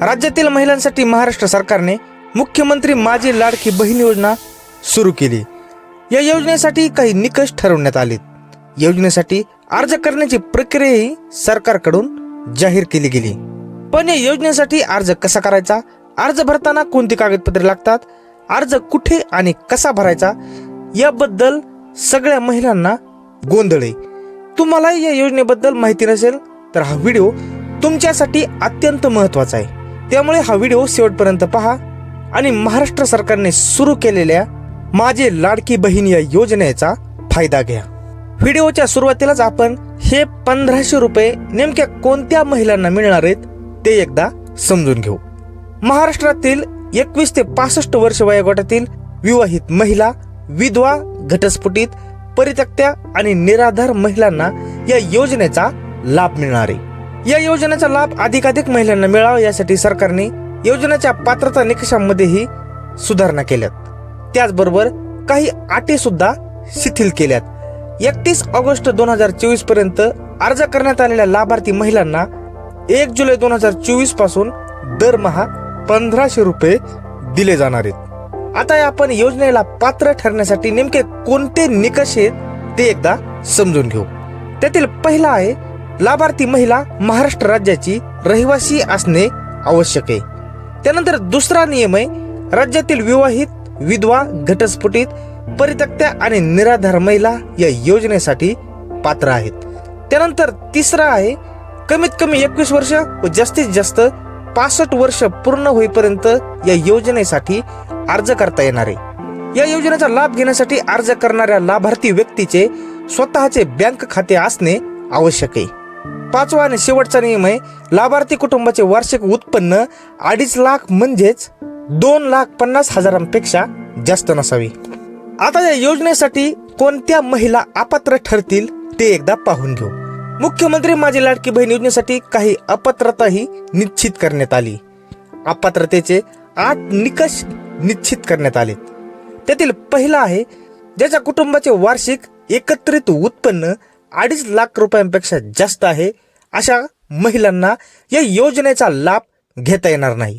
राज्यातील महिलांसाठी महाराष्ट्र सरकारने मुख्यमंत्री माझी लाडकी बहीण योजना सुरू केली. या योजनेसाठी काही निकष ठरवण्यात आलेत. योजनेसाठी अर्ज करण्याची प्रक्रियाही सरकारकडून जाहीर केली गेली. पण या योजनेसाठी अर्ज कसा करायचा? अर्ज भरताना कोणती कागदपत्रे लागतात? अर्ज कुठे आणि कसा भरायचा? याबद्दल सगळ्या महिलांना गोंधळ. आहे तुम्हाला या योजनेबद्दल माहिती नसेल तर हा व्हिडिओ तुमच्यासाठी अत्यंत महत्त्वाचा आहे. त्यामुळे हा व्हिडिओ शेवटपर्यंत पहा आणि महाराष्ट्र सरकारने सुरू केलेल्या माझे लाडकी बहीण या योजनेचा फायदा घ्या. व्हिडिओच्या सुरुवातीलाच आपण हे पंधराशे रुपये नेमक्या कोणत्या महिलांना मिळणार आहेत ते एकदा समजून घेऊ. महाराष्ट्रातील एकवीस ते पासष्ट वर्ष वयोगटातील विवाहित महिला विधवा घटस्फुटीत परित्यक्त्या आणि निराधार महिलांना या योजनेचा लाभ मिळणार आहे. या योजनेचा लाभ अधिकाधिक महिलांना मिळावा यासाठी सरकारने योजनेच्या पात्रता निकषांमध्येही सुधारणा केल्यात. त्याचबरोबर काही अटी सुद्धा शिथिल केल्यात. एकतीस ऑगस्ट दोन हजार चोवीसपर्यंत अर्ज करण्यात आलेल्या लाभार्थी महिलांना एक जुलै दोन हजार चोवीसपासून दरमहा पंधराशे रुपये दिले जाणार आहेत. आता आपण योजनेला पात्र ठरण्यासाठी नेमके कोणते निकष आहेत ते एकदा समजून घेऊ. त्यातील पहिला आहे लाभार्थी महिला महाराष्ट्र राज्याची रहिवासी असणे आवश्यक आहे. त्यानंतर दुसरा नियम आहे राज्यातील विवाहित विधवा घटस्फुटीत परित्यक्त्या आणि निराधार महिला या योजनेसाठी पात्र आहेत. त्यानंतर तिसरा आहे कमीत कमी एकवीस वर्ष व जास्तीत जास्त पासष्ट वर्ष पूर्ण होईपर्यंत या योजनेसाठी अर्ज करता येणार आहे. या योजनेचा लाभ घेण्यासाठी अर्ज करणाऱ्या लाभार्थी व्यक्तीचे स्वतःचे बँक खाते असणे आवश्यक आहे. पाचवा आणि शेवटचा नियम आहे लाभार्थी कुटुंबाचे वार्षिक उत्पन्न अडीच लाख म्हणजेच दोन लाख पन्नास हजारांपेक्षा जास्त नसावी. आता या योजनेसाठी कोणत्या महिला अपात्र ठरतील ते एकदा पाहून घेऊ. मुख्यमंत्री माझी लाडकी बहीण योजनेसाठी काही अपात्रताही निश्चित करण्यात आली. अपात्रतेचे आठ निकष निश्चित करण्यात आले त्यातील पहिला आहे ज्याच्या कुटुंबाचे वार्षिक एकत्रित उत्पन्न अडीच लाख रुपयांपेक्षा जास्त आहे अशा महिलांना या योजनेचा लाभ घेता येणार नाही.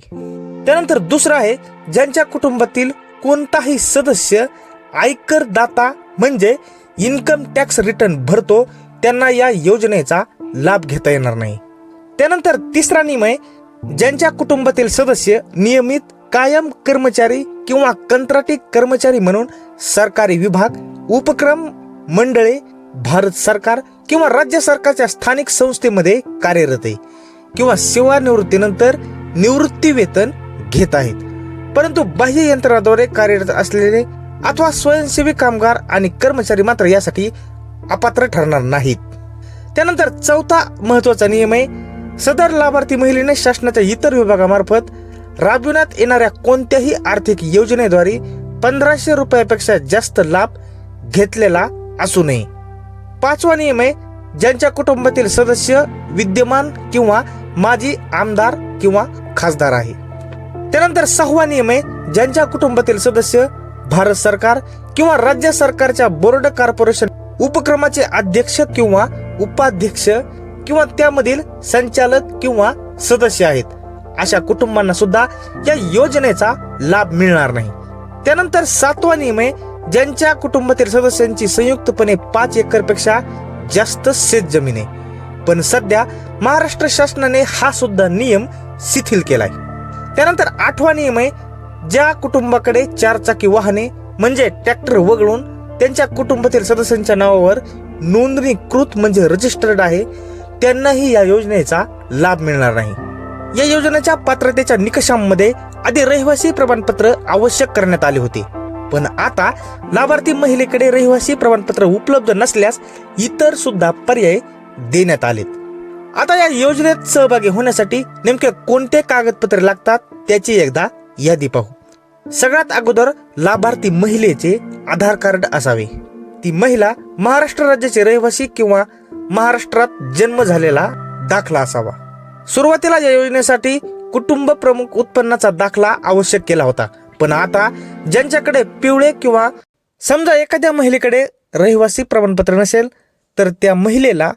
त्यानंतर दुसरं आहे ज्यांच्या कुटुंबातील कोणताही सदस्य आयकर दाता म्हणजे इन्कम टॅक्स रिटर्न भरतो त्यांना या योजनेचा लाभ घेता येणार नाही. त्यानंतर तिसरा निमय ज्यांच्या कुटुंबातील सदस्य नियमित कायम कर्मचारी किंवा कंत्राटी कर्मचारी म्हणून सरकारी विभाग उपक्रम मंडळे भारत सरकार किंवा राज्य सरकारच्या स्थानिक संस्थेमध्ये कार्यरत आहे किंवा सेवानिवृत्तीनंतर निवृत्ती वेतन घेत आहेत. परंतु बाह्य यंत्रणाद्वारे कार्यरत असलेले अथवा स्वयंसेवी कामगार आणि कर्मचारी मात्र यासाठी अपात्र ठरणार नाहीत. त्यानंतर चौथा महत्त्वाचा नियम आहे सदर लाभार्थी महिलेने शासनाच्या इतर विभागामार्फत राबविण्यात येणाऱ्या कोणत्याही आर्थिक योजनेद्वारे पंधराशे रुपयापेक्षा जास्त लाभ घेतलेला असू नये. पाचवा नियम आहे ज्यांच्या कुटुंबातील सदस्य विद्यमान किंवा माजी आमदार किंवा खासदार आहे. त्यानंतर सहावा नियम आहे ज्यांच्या कुटुंबातील सदस्य भारत सरकार किंवा राज्य सरकारच्या बोर्ड कॉर्पोरेशन उपक्रमाचे अध्यक्ष किंवा उपाध्यक्ष किंवा त्यामधील संचालक किंवा सदस्य आहेत. अशा कुटुंबांना सुद्धा या योजनेचा लाभ मिळणार नाही. त्यानंतर सातवा नियम आहे ज्यांच्या कुटुंबातील सदस्यांची संयुक्तपणे पाच एकरपेक्षा जास्त शेत जमीन आहे. पण सध्या महाराष्ट्र शासनाने हा सुद्धा नियम शिथिल केलाय. त्यानंतर आठवा नियम आहे ज्या कुटुंबाकडे चारचाकी वाहने म्हणजे ट्रॅक्टर वगळून त्यांच्या कुटुंबातील सदस्यांच्या नावावर नोंदणीकृत म्हणजे रजिस्टर्ड आहे त्यांनाही या योजनेचा लाभ मिळणार नाही. या योजनेच्या पात्रतेच्या निकषांमध्ये आधी रहिवासी प्रमाणपत्र आवश्यक करण्यात आले होते. पण आता लाभार्थी महिलेकडे रहिवासी प्रमाणपत्र उपलब्ध नसल्यास इतर सुद्धा पर्याय देण्यात आलेत. आता या योजनेत सहभागी होण्यासाठी नेमके कोणते कागदपत्रे लागतात त्याची एकदा यादी पाहू. सगळ्यात अगोदर लाभार्थी महिलेचे आधार कार्ड असावे. ती महिला महाराष्ट्र राज्याचे रहिवासी किंवा महाराष्ट्रात जन्म झालेला दाखला असावा. सुरुवातीला या योजनेसाठी कुटुंब प्रमुख उत्पन्नाचा दाखला आवश्यक केला होता. पण आता ज्यांच्याकडे पिवळे किंवा समजा एखाद्या महिलेकडे रहिवासी प्रमाणपत्र नसेल तर त्या महिलेला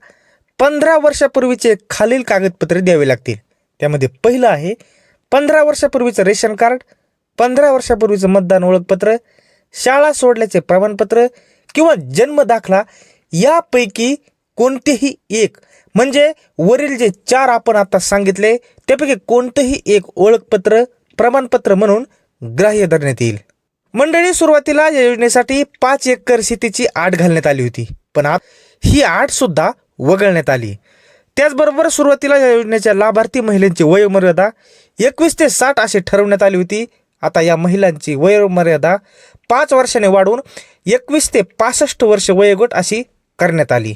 पंधरा वर्षापूर्वीचे खालील कागदपत्रे द्यावे लागतील. त्यामध्ये पहिलं आहे पंधरा वर्षापूर्वीचं रेशन कार्ड पंधरा वर्षापूर्वीचं मतदान ओळखपत्र शाळा सोडल्याचे प्रमाणपत्र किंवा जन्म दाखला यापैकी कोणतेही एक म्हणजे वरील जे चार आपण आता सांगितले त्यापैकी कोणतंही एक ओळखपत्र प्रमाणपत्र म्हणून ग्राह्य धरण्यात येईल. मंडळी सुरुवातीला या योजनेसाठी पाच एकर शेतीची आठ घालण्यात आली होती पण आज ही आठ सुद्धा वगळण्यात आली. त्याचबरोबर सुरुवातीला या योजनेच्या लाभार्थी महिलांची वयोमर्यादा एकवीस ते साठ अशी ठरवण्यात आली होती. आता या महिलांची वयोमर्यादा पाच वर्षाने वाढवून एकवीस ते पासष्ट वर्ष वयोगट अशी करण्यात आली.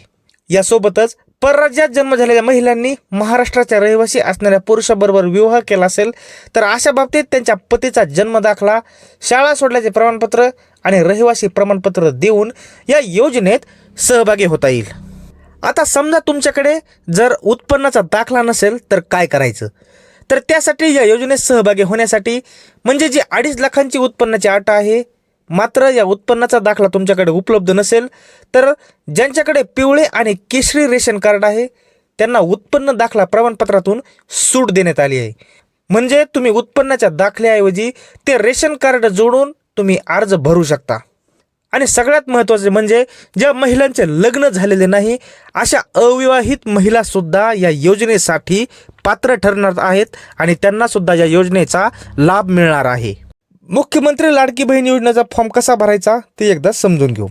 यासोबतच परराज्यात जन्म झालेल्या महिलांनी महाराष्ट्राच्या रहिवासी असणाऱ्या पुरुषाबरोबर विवाह केला असेल तर अशा बाबतीत त्यांच्या पतीचा जन्म दाखला शाळा सोडल्याचे प्रमाणपत्र आणि रहिवासी प्रमाणपत्र देऊन या योजनेत सहभागी होता येईल. आता समजा तुमच्याकडे जर उत्पन्नाचा दाखला नसेल तर काय करायचं? तर त्यासाठी या योजनेत सहभागी होण्यासाठी म्हणजे जी अडीच लाखांची उत्पन्नाची अट आहे मात्र या उत्पन्नाचा दाखला तुमच्याकडे उपलब्ध नसेल तर ज्यांच्याकडे पिवळे आणि केशरी रेशन कार्ड आहे त्यांना उत्पन्न दाखला प्रमाणपत्रातून सूट देण्यात आली आहे. म्हणजे तुम्ही उत्पन्नाच्या दाखल्याऐवजी ते रेशन कार्ड जोडून तुम्ही अर्ज भरू शकता. आणि सगळ्यात महत्त्वाचे म्हणजे ज्या महिलांचे लग्न झालेले नाही अशा अविवाहित महिलासुद्धा या योजनेसाठी पात्र ठरणार आहेत आणि त्यांनासुद्धा या योजनेचा लाभ मिळणार आहे. मुख्यमंत्री लाडकी बहीण योजनेचा फॉर्म कसा भरायचा ते एकदा समजून घेऊ.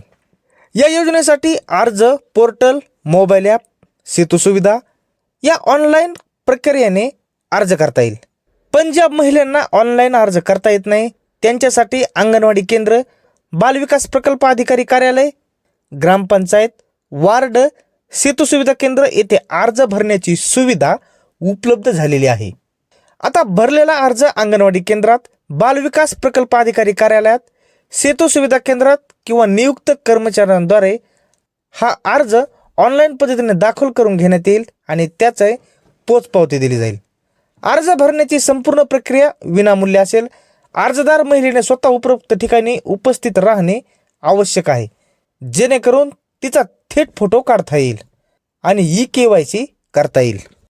या योजनेसाठी अर्ज पोर्टल मोबाईल ॲप सेतू सुविधा या ऑनलाईन प्रक्रियेने अर्ज करता येईल. पण ज्या महिलांना ऑनलाईन अर्ज करता येत नाही. त्यांच्यासाठी अंगणवाडी केंद्र बालविकास प्रकल्प अधिकारी कार्यालय ग्रामपंचायत वार्ड सेतू सुविधा केंद्र येथे अर्ज भरण्याची सुविधा उपलब्ध झालेली आहे. आता भरलेला अर्ज अंगणवाडी केंद्रात बालविकास प्रकल्प अधिकारी कार्यालयात सेतू सुविधा केंद्रात किंवा नियुक्त कर्मचाऱ्यांद्वारे हा अर्ज ऑनलाईन पद्धतीने दाखल करून घेण्यात येईल आणि त्याचे पोचपावती दिली जाईल. अर्ज भरण्याची संपूर्ण प्रक्रिया विनामूल्य असेल. अर्जदार महिलेने स्वतः उपरोक्त ठिकाणी उपस्थित राहणे आवश्यक आहे. जेणेकरून तिचा थेट फोटो काढता येईल आणि ई के वाय सी करता येईल.